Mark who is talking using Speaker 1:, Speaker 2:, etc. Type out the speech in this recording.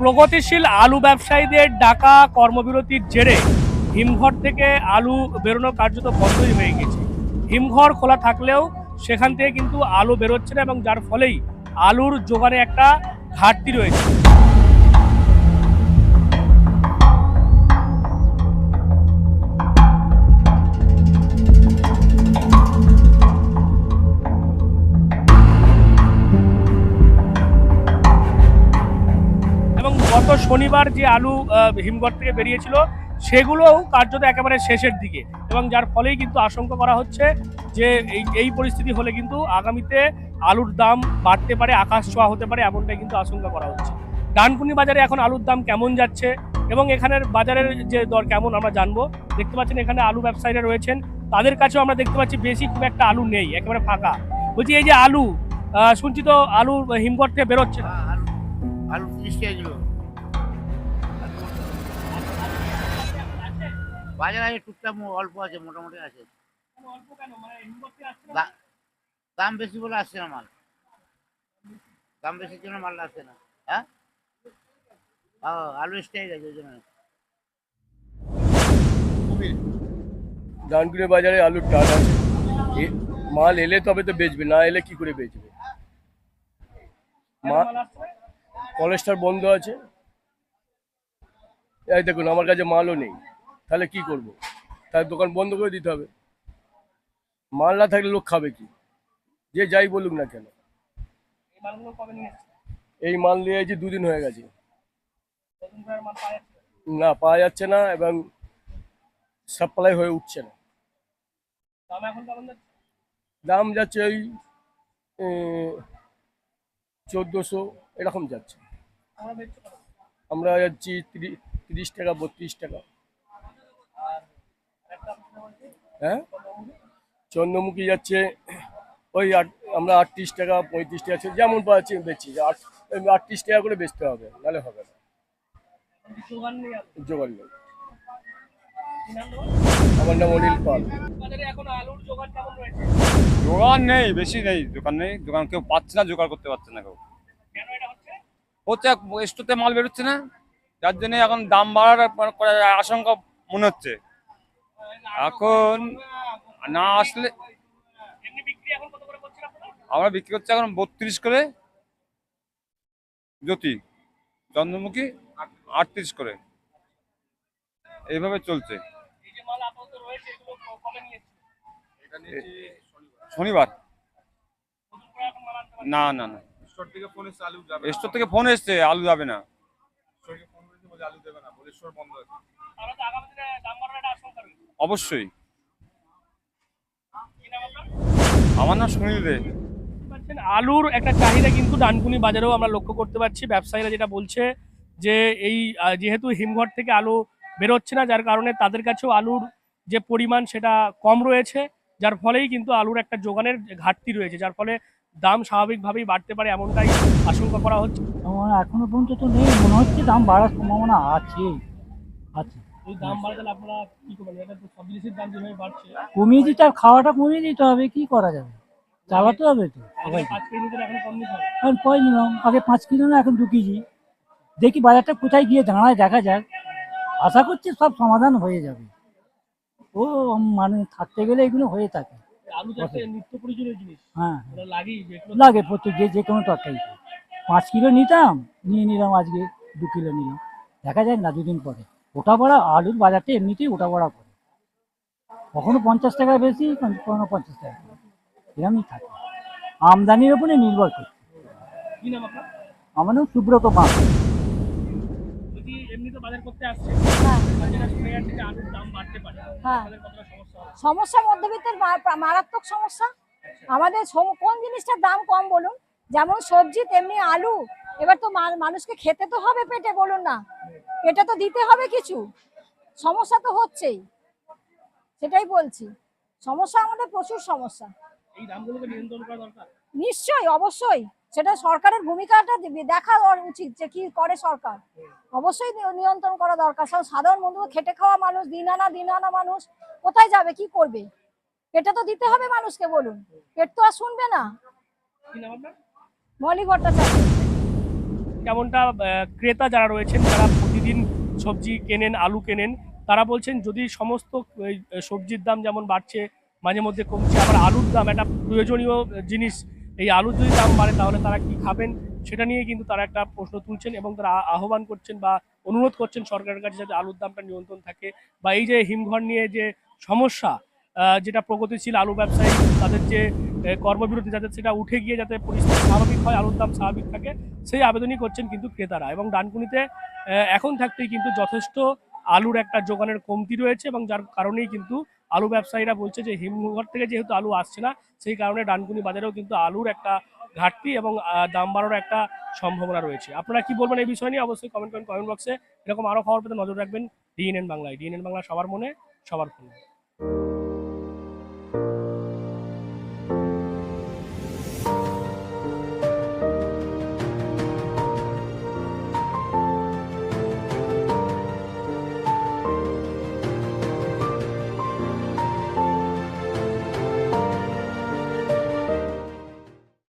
Speaker 1: প্রগতিশীল আলু ব্যবসায়ীদের ডাকা কর্মবিরতির জেরে হিমঘর থেকে আলু বেরোনো কার্যত বন্ধই হয়ে গেছে। হিমঘর খোলা থাকলেও সেখান থেকে কিন্তু আলু বেরোচ্ছে না এবং যার ফলেই আলুর যোগানে একটা ঘাটতি রয়েছে। শনিবার যে আলু হিমঘর থেকে বেরিয়েছিল, সেগুলোও কার্যত একেবারে শেষের দিকে। এবং যার ফলেই কিন্তু আশঙ্কা করা হচ্ছে যে এই এই পরিস্থিতি হলে কিন্তু আগামীতে আলুর দাম বাড়তে পারে, আকাশ ছোঁয়া হতে পারে, এমনটাই কিন্তু আশঙ্কা করা হচ্ছে। ডানকুনি বাজারে এখন আলুর দাম কেমন যাচ্ছে এবং এখানের বাজারের যে দর কেমন আমরা জানব। দেখতে পাচ্ছেন এখানে আলু ব্যবসায়ীরা রয়েছেন, তাদের কাছেও আমরা দেখতে পাচ্ছি বেশি খুব একটা আলু নেই, একেবারে ফাঁকা। বলছি এই যে আলু শুনছি তো আলু হিমঘর থেকে বেরোচ্ছে না।
Speaker 2: আলু আলু বাজার আছে টুকটাক অল্প আছে মোটামুটি আছে। দা- দাম বেশি বলে আসছে না মাল। দাম বেশির জন্য মাল আসছে না। হ্যাঁ? ও, আলু স্টাইল আছে ওই জন্য।
Speaker 3: ডানকুনি বাজারে আলুর টান আছে। মাল এলে তবে তো বেচবে না এলে কি করে বেচবে? মা কলেজটার বন্ধ আছে। এই দেখুন আমার কাছে মালও নেই। তাহলে কি করব? তার দোকান বন্ধ করে দিতে হবে। মাল না থাকলে লোক খাবে কি? যে যাই বলুক না কেন।
Speaker 1: এই
Speaker 3: মাল নিয়ে এসেছি দুদিন হয়ে গেছে।
Speaker 1: না।
Speaker 3: পাওয়া যাচ্ছে না এবং সাপ্লাই হয়ে উঠছে না।
Speaker 1: দাম যাচ্ছে?
Speaker 3: ওই চোদ্দোশো এরকম যাচ্ছে।
Speaker 1: আমরা
Speaker 3: যাচ্ছি তিরি- তিরিশ টাকা বত্রিশ টাকা। হ্যাঁ? চন্দ্রমুখী যাচ্ছে ওই আট আমরা আটত্রিশ টাকা পঁয়ত্রিশ টাকা আছে, যেমন পাচ্ছি বেচছি। আট আটত্রিশ টাকা করে বেচতে হবে নাহলে হবে না? জোগাড় নেই? আমার নাম অনিল পাল।
Speaker 4: দোকান নেই বেশি নেই দোকান নেই। দোকান কেউ পাচ্ছে না জোগাড় করতে পারছে না কেউ।
Speaker 1: কেন হচ্ছে?
Speaker 4: স্টোতে মাল বেরোচ্ছে না। যার জন্য এখন দাম বাড়ার আশঙ্কা মনে হচ্ছে। এখন না আসলে
Speaker 1: এমনি বিক্রি এখন কত করে করছেন আপনারা?
Speaker 4: আমরা বিক্রি করছি এখন বত্রিশ করে জ্যোতি চন্দ্রমুখী আটত্রিশ করে। এইভাবে চলছে? শনিবার। না না না।
Speaker 5: স্টোর থেকে ফোন এসছে আলু যাবে
Speaker 4: স্টোর থেকে ফোন এসছে আলু যাবে না। অবশ্যই। আমার নাম সুনীল দে।
Speaker 1: আলুর একটা চাহিদা কিন্তু ডানকুনি বাজারেও আমরা লক্ষ্য করতে পারছি। ব্যবসায়ীরা যেটা বলছে যে এই যেহেতু হিমঘর থেকে আলু বেরোচ্ছে না যার কারণে তাদের কাছেও আলুর যে পরিমাণ সেটা কম রয়েছে। যার ফলেই কিন্তু আলুর একটা যোগানের ঘাটতি রয়েছে যার ফলে দাম স্বাভাবিকভাবেই বাড়তে পারে এমনটাই আশঙ্কা করা হচ্ছে।
Speaker 6: আমার এখনও পর্যন্ত তো নেই মনে হচ্ছে দাম বাড়ার সম্ভাবনা আছে আছে। কমিয়ে দিতে হবে খাওয়াটা কমিয়ে দিতে হবে কি করা যাবে? চালাতে হবে তো।
Speaker 1: এখন
Speaker 6: পয় নিলাম? আগে পাঁচ কিলো না এখন দু কেজি। দেখি বাজারটা কোথায় গিয়ে দাঁড়ায় দেখা যাক। আশা করছি সব সমাধান হয়ে যাবে। ও মানে থাকতে গেলে এগুলো হয়ে থাকে। হ্যাঁ। লাগে প্রত্যেক যে যে কোনো তরকারি। পাঁচ কিলো নিতাম নিয়ে নিলাম আজকে দু কিলো নিলাম। দেখা যায় না দুদিন পরে। ওটা বড়া আলুর বাজারটা এমনিতেই ওটা বড়া করে। কখনো পঞ্চাশ টাকা বেশি কখনো পঞ্চাশ টাকা কম। এরকমই থাকে। আমদানির ওপরে নির্ভর করে আমার নাম সুব্রত বাঁক
Speaker 1: যদি এমনি তো বাজার করতে আসছে বাজারে শুনে যাচ্ছে যে আলুর দাম বাড়তে পারে
Speaker 7: হ্যাঁ।
Speaker 1: সমস্যা
Speaker 7: মধ্যবিত্তের মারাত্মক সমস্যা। আমাদের কোন জিনিসটার দাম কম বলুন? যেমন সবজি তেমনি আলু। এবার তো মানুষকে খেতে তো হবে পেটে বলুন না। পেটে তো দিতে হবে কিছু। সমস্যা তো হচ্ছেই। সেটাই বলছি। সমস্যা আমাদের প্রচুর সমস্যা। নিশ্চয়ই অবশ্যই। সেটা সরকারের ভূমিকাটা দেখা উচিত যে কি করে সরকার। অবশ্যই নিয়ন্ত্রণ করা দরকার। সাধারণ বন্ধু খেটে খাওয়া মানুষ দিন আনা দিন আনা মানুষ কোথায় যাবে কি করবে? পেটে তো দিতে হবে মানুষকে বলুন। পেট তো আর শুনবে না। মলি ভট্টাচার্য।
Speaker 1: যেমনটা ক্রেতা যারা রয়েছেন যারা প্রতিদিন সবজি কেনেন, আলু কেনেন, তারা বলছেন যদি সমস্ত সবজির দাম যেমন বাড়ছে, মাঝে মধ্যে কমছে, আবার আলুর দাম একটা প্রয়োজনীয় জিনিস, এই আলুর যদি দাম বাড়ে তাহলে তারা কি খাবেন? সেটা নিয়ে কিন্তু তারা একটা প্রশ্ন তুলছেন এবং তারা আহ্বান করছেন বা অনুরোধ করছেন সরকারের কাছে যাতে আলুর দামটা নিয়ন্ত্রণ থাকে বা এই যে হিমঘর নিয়ে যে সমস্যা যেটা প্রগতিশীল আলু ব্যবসায়ী, তাদের যে কর্মবিরতি যাতে সেটা উঠে গিয়ে যাতে পরিস্থিতি স্বাভাবিক হয়, আলুর দাম স্বাভাবিক থাকে, সেই আবেদনই করছেন কিন্তু ক্রেতারা। এবং ডানকুনিতে এখন থাকতেই কিন্তু যথেষ্ট আলুর একটা যোগানের কমতি রয়েছে এবং যার কারণেই কিন্তু আলু ব্যবসায়ীরা বলছে যে, হিমঘর থেকে যেহেতু আলু আসছে না, সেই কারণে ডানকুনি বাজারেও কিন্তু আলুর একটা ঘাটতি এবং দাম বাড়ানোর একটা সম্ভাবনা রয়েছে। আপনারা কি বলবেন এই বিষয় নিয়ে? অবশ্যই কমেন্ট করেন কমেন্ট বক্সে এরকম আরও খবর পেতে নজর রাখবেন ডিএনএন বাংলায়। ডিএনএন বাংলা সবার মনে, সবার ফোনে।